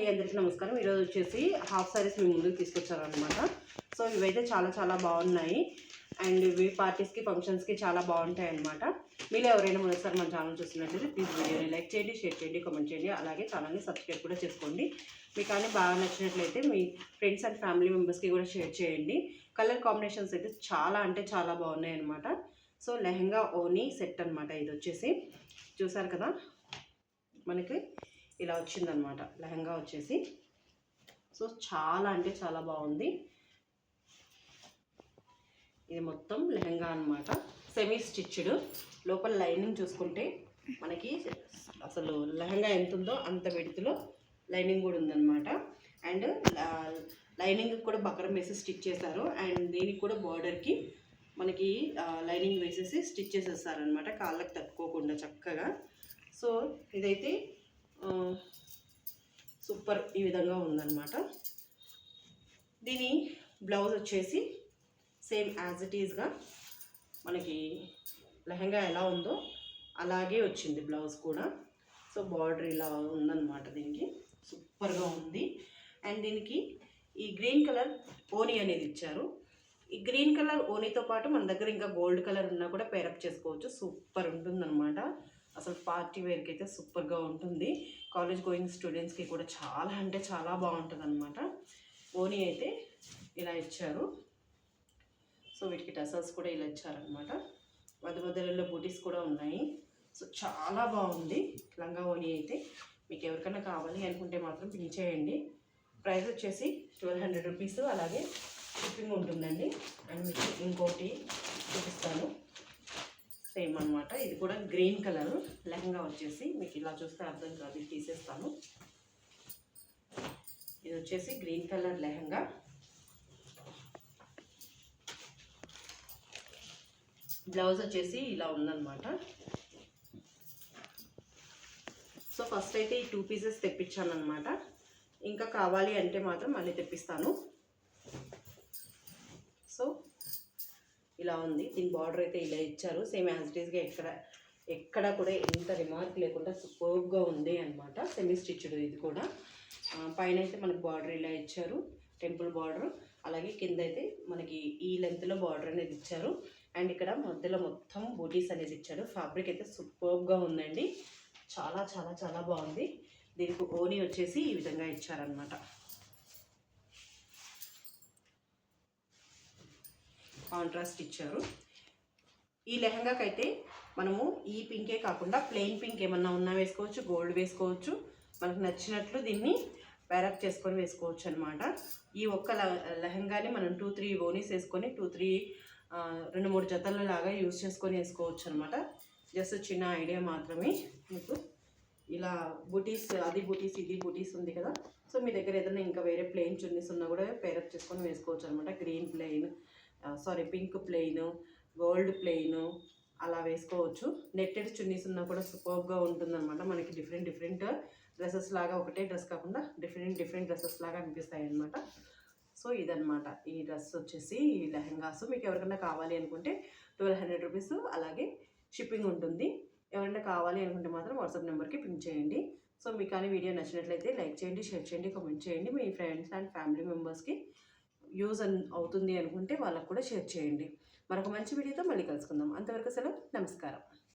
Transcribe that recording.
అండి అందరికీ నమస్కారం. ఈరోజు వచ్చేసి హాఫ్ సారీస్ మీ ముందుకు తీసుకొచ్చారనమాట సో ఇవైతే చాలా చాలా బాగున్నాయి. అండ్ ఇవి పార్టీస్కి ఫంక్షన్స్కి చాలా బాగుంటాయి అనమాట మీరు ఎవరైనా మొదటిసారి మన ఛానల్ చూస్తున్నట్లయితే ప్లీజ్ వీడియోని లైక్ చేయండి షేర్ చేయండి కామెంట్ చేయండి. అలాగే ఛానల్ని సబ్స్క్రైబ్ కూడా చేసుకోండి. మీకు కానీ బాగా నచ్చినట్లయితే మీ ఫ్రెండ్స్ అండ్ ఫ్యామిలీ మెంబర్స్కి కూడా షేర్ చేయండి. కలర్ కాంబినేషన్స్ అయితే చాలా అంటే చాలా బాగున్నాయి అనమాట సో లెహంగా ఓనీ సెట్ అనమాట ఇది వచ్చేసి. చూసారు కదా? మనకి ఇలా వచ్చిందనమాట. లెహంగా వచ్చేసి. సో చాలా అంటే చాలా బాగుంది. ఇది మొత్తం లెహంగా అనమాట. సెమీ స్టిచ్డ్ లోపల లైనింగ్ చూసుకుంటే మనకి అసలు లెహంగా ఎంత ఉందో అంత వెడుతులో లైనింగ్ కూడా ఉందన్నమాట అండ్ లైనింగ్ కూడా బకరం వేసి స్టిచ్ చేశారు. అండ్ దీనికి కూడా బార్డర్కి మనకి లైనింగ్ వేసేసి స్టిచ్ చేసేస్తారనమాట కాళ్ళకి తట్టుకోకుండా చక్కగా. సో ఇదైతే సూపర్ ఈ విధంగా ఉందన్నమాట. దీని బ్లౌజ్ వచ్చేసి సేమ్ యాజ్ ఇట్ ఈజ్గా మనకి లెహంగా ఎలా ఉందో అలాగే వచ్చింది బ్లౌజ్ కూడా. సో బార్డర్ ఇలా ఉందన్నమాట దీనికి. సూపర్గా ఉంది. అండ్ దీనికి ఈ గ్రీన్ కలర్ ఓనీ అనేది ఇచ్చారు. ఈ గ్రీన్ కలర్ ఓనీతో పాటు మన దగ్గర ఇంకా గోల్డ్ కలర్ ఉన్నా కూడా పేరప్ చేసుకోవచ్చు. సూపర్ ఉంటుందన్నమాట. అసలు పార్టీ వేర్కి అయితే సూపర్గా ఉంటుంది. కాలేజ్ గోయింగ్ స్టూడెంట్స్కి కూడా చాలా అంటే చాలా బాగుంటుంది అనమాట ఓనీ అయితే ఇలా ఇచ్చారు. సో వీటికి టసల్స్ కూడా ఇలా ఇచ్చారనమాట మధ్య మధ్యలో బూటీస్ కూడా ఉన్నాయి. సో చాలా బాగుంది. లంగా ఓనీ అయితే మీకు ఎవరికైనా కావాలి అనుకుంటే మాత్రం పిన్ చేయండి. ప్రైస్ వచ్చేసి ట్వెల్వ్ హండ్రెడ్ రూపీస్. అలాగే షిప్పింగ్ ఉంటుందండి. అండ్ మీకు ఇంకోటి చూపిస్తాను. సేమ్ అనమాట ఇది కూడా గ్రీన్ కలర్. లెహంగా వచ్చేసి మీకు ఇలా చూస్తే అర్థం కాదు. ఇది తీసేస్తాను. ఇది వచ్చేసి గ్రీన్ కలర్ లెహంగా. బ్లౌజ్ వచ్చేసి ఇలా ఉందన్నమాట. సో ఫస్ట్ అయితే ఈ టూ పీసెస్ తెప్పించాను అనమాట ఇంకా కావాలి అంటే మాత్రం మళ్ళీ తెప్పిస్తాను సో ఇలా ఉంది. దీని బార్డర్ అయితే ఇలా ఇచ్చారు. సేమ్ యాజ్ ఇట్ ఎక్కడ ఎక్కడ కూడా ఎంత రిమార్క్ లేకుండా సూపర్గా ఉంది అనమాట సెమీ స్టిచ్డ్ ఇది కూడా. పైన అయితే మనకు బార్డర్ ఇలా ఇచ్చారు. టెంపుల్ బార్డర్ అలాగే కింద అయితే మనకి ఈ లెంత్లో బార్డర్ అనేది ఇచ్చారు. అండ్ ఇక్కడ మధ్యలో మొత్తం బూటీస్ అనేది ఇచ్చారు. ఫ్యాబ్రిక్ అయితే సూపర్గా ఉందండి. చాలా చాలా చాలా బాగుంది. దీనికి ఓని వచ్చేసి ఈ విధంగా ఇచ్చారనమాట కాంట్రాస్ట్ ఇచ్చారు. ఈ లెహంగాకి అయితే మనము ఈ పింకే కాకుండా ప్లెయిన్ పింక్ ఏమన్నా ఉన్నా వేసుకోవచ్చు గోల్డ్ వేసుకోవచ్చు. మనకు నచ్చినట్లు దీన్ని ప్యారప్ చేసుకొని వేసుకోవచ్చు అనమాట ఈ ఒక్క లెహంగాని మనం టూ త్రీ ఓనీస్ వేసుకొని టూ త్రీ రెండు మూడు జతల లాగా యూజ్ చేసుకొని వేసుకోవచ్చు అనమాట జస్ట్ చిన్న ఐడియా మాత్రమే మీకు. ఇలా బుటీస్ అది బుటీస్ ఇది బుటీస్ ఉంది కదా. సో మీ దగ్గర ఏదైనా ఇంకా వేరే ప్లెయిన్ చున్నీస్ ఉన్నా కూడా పేరప్ చేసుకొని వేసుకోవచ్చు అనమాట green plain sari pink plain gold plain అలా వేసుకోవచ్చు. నెట్టెడ్ చున్నీస్ ఉన్నా కూడా సూపర్గా ఉంటుందన్నమాట. మనకి డిఫరెంట్ డిఫరెంట్ డ్రెస్సెస్ లాగా ఒకటే డ్రెస్ కాకుండా డిఫరెంట్ డిఫరెంట్ డ్రెస్సెస్ లాగా అనిపిస్తాయి అనమాట సో ఇదనమాట ఈ డ్రెస్ వచ్చేసి ఈ లెహంగాస్. మీకు ఎవరికైనా కావాలి అనుకుంటే ట్వెల్వ్ హండ్రెడ్ రూపీస్ అలాగే షిప్పింగ్ ఉంటుంది. ఎవరైనా కావాలి అనుకుంటే మాత్రం వాట్సాప్ నెంబర్కి పింక్ చేయండి. సో మీకు కానీ వీడియో నచ్చినట్లయితే లైక్ చేయండి షేర్ చేయండి కామెంట్ చేయండి. మీ ఫ్రెండ్స్ అండ్ ఫ్యామిలీ మెంబర్స్కి యూజ్ అన్ అవుతుంది అనుకుంటే వాళ్ళకు కూడా షేర్ చేయండి. మరొక మంచి వీడియోతో మళ్ళీ కలుసుకుందాం. అంతవరకు సెలవు. నమస్కారం.